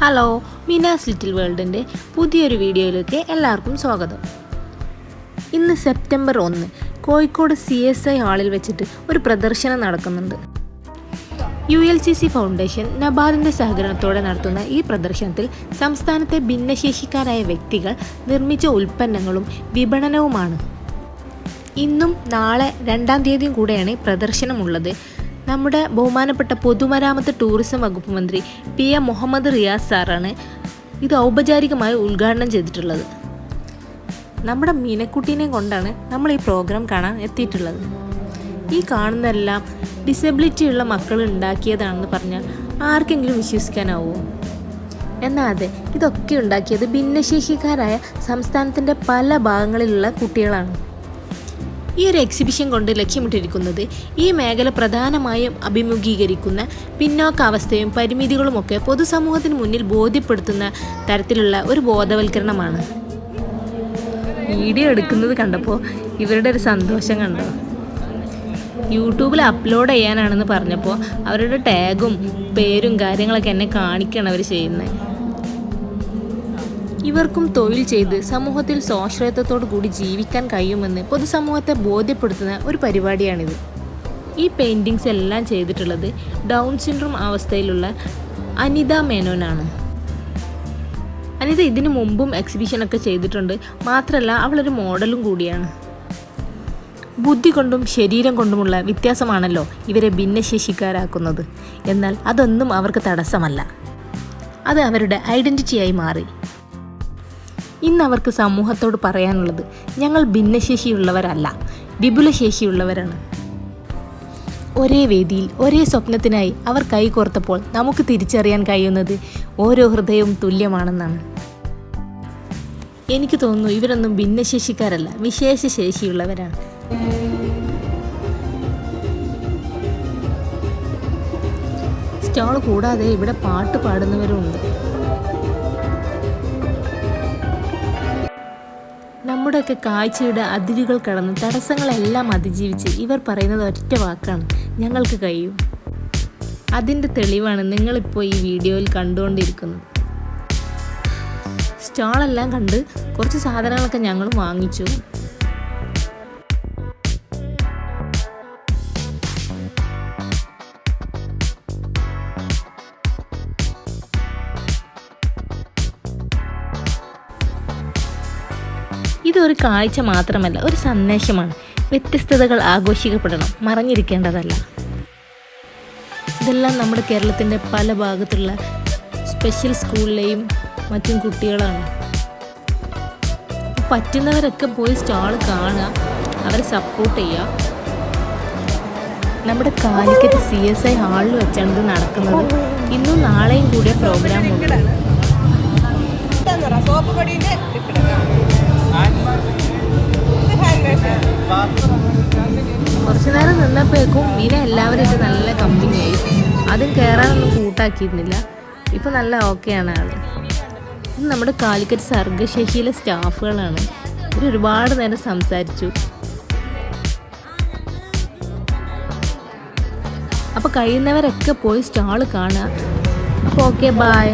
Hello മിനാസ് little വേൾഡിന്റെ പുതിയൊരു വീഡിയോയിലേക്ക് എല്ലാവർക്കും സ്വാഗതം. ഇന്ന് സെപ്റ്റംബർ ഒന്ന് കോഴിക്കോട് സി എസ് ഐ ഹാളിൽ വെച്ചിട്ട് ഒരു പ്രദർശനം നടക്കുന്നുണ്ട്. U L C C foundation നബാദിന്റെ സഹകരണത്തോടെ നടത്തുന്ന ഈ പ്രദർശനത്തിൽ സംസ്ഥാനത്തെ ഭിന്നശേഷിക്കാരായ വ്യക്തികൾ നിർമ്മിച്ച ഉൽപ്പന്നങ്ങളും വിപണനവുമാണ്. ഇന്നും നാളെ രണ്ടാം തീയതിയും കൂടെയാണ് പ്രദർശനമുള്ളത്. നമ്മുടെ ബഹുമാനപ്പെട്ട പൊതുമരാമത്ത് ടൂറിസം വകുപ്പ് മന്ത്രി പി എ മുഹമ്മദ് റിയാസ് സാറാണ് ഇത് ഔപചാരികമായി ഉദ്ഘാടനം ചെയ്തിട്ടുള്ളത്. നമ്മുടെ മീനക്കുട്ടീനെ കൊണ്ടാണ് നമ്മൾ ഈ പ്രോഗ്രാം കാണാൻ എത്തിയിട്ടുള്ളത്. ഈ കാണുന്നതെല്ലാം ഡിസബിലിറ്റി ഉള്ള മക്കൾ ഉണ്ടാക്കിയതാണെന്ന് പറഞ്ഞാൽ ആർക്കെങ്കിലും വിശ്വസിക്കാനാവുമോ എന്നാൽ അതെ ഇതൊക്കെ ഉണ്ടാക്കിയത് ഭിന്നശേഷിക്കാരായ സംസ്ഥാനത്തിന്റെ പല ഭാഗങ്ങളിലുള്ള കുട്ടികളാണ്. ഈ ഒരു എക്സിബിഷൻ കൊണ്ട് ലക്ഷ്യമിട്ടിരിക്കുന്നത് ഈ മേഖല പ്രധാനമായും അഭിമുഖീകരിക്കുന്ന പിന്നോക്കാവസ്ഥയും പരിമിതികളുമൊക്കെ പൊതുസമൂഹത്തിന് മുന്നിൽ ബോധ്യപ്പെടുത്തുന്ന തരത്തിലുള്ള ഒരു ബോധവൽക്കരണമാണ്. വീഡിയോ എടുക്കുന്നത് കണ്ടപ്പോൾ ഇവരുടെ ഒരു സന്തോഷം കണ്ടോ? യൂട്യൂബിൽ അപ്ലോഡ് ചെയ്യാനാണെന്ന് പറഞ്ഞപ്പോൾ അവരുടെ ടാഗും പേരും കാര്യങ്ങളൊക്കെ എന്നെ കാണിക്കുകയാണ് അവർ ചെയ്യുന്നത്. ഇവർക്കും തൊഴിൽ ചെയ്ത് സമൂഹത്തിൽ സ്വാശ്രയത്വത്തോടു കൂടി ജീവിക്കാൻ കഴിയുമെന്ന് പൊതുസമൂഹത്തെ ബോധ്യപ്പെടുത്തുന്ന ഒരു പരിപാടിയാണിത്. ഈ പെയിന്റിങ്സ് എല്ലാം ചെയ്തിട്ടുള്ളത് ഡൗൺ സിൻഡ്രോം അവസ്ഥയിലുള്ള അനിത മേനോനാണ്. അനിത ഇതിനു മുമ്പും എക്സിബിഷനൊക്കെ ചെയ്തിട്ടുണ്ട്. മാത്രമല്ല അവളൊരു മോഡലും കൂടിയാണ്. ബുദ്ധി കൊണ്ടും ശരീരം കൊണ്ടുമുള്ള വ്യത്യാസമാണല്ലോ ഇവരെ ഭിന്നശേഷിക്കാരാക്കുന്നത്. എന്നാൽ അതൊന്നും അവർക്ക് തടസ്സമല്ല. അത് അവരുടെ ഐഡന്റിറ്റിയായി മാറി. ഇന്ന് അവർക്ക് സമൂഹത്തോട് പറയാനുള്ളത് ഞങ്ങൾ ഭിന്നശേഷിയുള്ളവരല്ല വിപുലശേഷിയുള്ളവരാണ്. ഒരേ വേദിയിൽ ഒരേ സ്വപ്നത്തിനായി അവർ കൈകോർത്തപ്പോൾ നമുക്ക് തിരിച്ചറിയാൻ കഴിയുന്നത് ഓരോ ഹൃദയവും തുല്യമാണെന്നാണ്. എനിക്ക് തോന്നുന്നു ഇവരൊന്നും ഭിന്നശേഷിക്കാരല്ല വിശേഷ ശേഷിയുള്ളവരാണ് സ്റ്റാൾ കൂടാതെ ഇവിടെ പാട്ട് പാടുന്നവരുമുണ്ട് നമ്മുടെയൊക്കെ കാഴ്ചയുടെ അതിരുകൾ കടന്ന് തടസ്സങ്ങളെല്ലാം അതിജീവിച്ച് ഇവർ പറയുന്നത് ഒറ്റ വാക്കാണ്. ഞങ്ങൾക്ക് കഴിയും. അതിന്റെ തെളിവാണ് നിങ്ങളിപ്പോൾ ഈ വീഡിയോയിൽ കണ്ടുകൊണ്ടിരിക്കുന്നത്. സ്റ്റാളെല്ലാം കണ്ട് കുറച്ച് സാധനങ്ങളൊക്കെ ഞങ്ങളും വാങ്ങിച്ചു. ഇതൊരു കാഴ്ച മാത്രമല്ല ഒരു സന്ദേശമാണ്. വ്യത്യസ്തതകൾ ആഘോഷിക്കപ്പെടണം മറഞ്ഞിരിക്കേണ്ടതല്ല. ഇതെല്ലാം നമ്മുടെ കേരളത്തിന്റെ പല ഭാഗത്തുള്ള സ്പെഷ്യൽ സ്കൂളിലെയും മറ്റും കുട്ടികളാണ്. പറ്റുന്നവരൊക്കെ പോയി സ്റ്റാൾ കാണുക അവരെ സപ്പോർട്ട് ചെയ്യുക. നമ്മുടെ കാലിക്കറ്റ് സി എസ് ഐ ഹാളിൽ വെച്ചാണ് ഇത് നടക്കുന്നത്. ഇന്നും നാളെയും കൂടിയ പ്രോഗ്രാം ഉണ്ട് സോപ്പ് പൊടിയുടെ കുറച്ചു നേരം നിന്നപ്പോഴേക്കും മീന എല്ലാവരും നല്ല കമ്പനിയായി അതും കയറാനൊന്നും കൂട്ടാക്കിയിരുന്നില്ല. ഇപ്പം നല്ല ഓക്കെയാണ് ആൾ. ഇത് നമ്മുടെ കാലിക്കറ്റ് സർഗശേഷിയിലെ സ്റ്റാഫുകളാണ്. ഇവർ ഒരുപാട് നേരം സംസാരിച്ചു. അപ്പോൾ കഴിയുന്നവരൊക്കെ പോയി സ്റ്റാൾ കാണുക. അപ്പോൾ ഓക്കെ ബായ്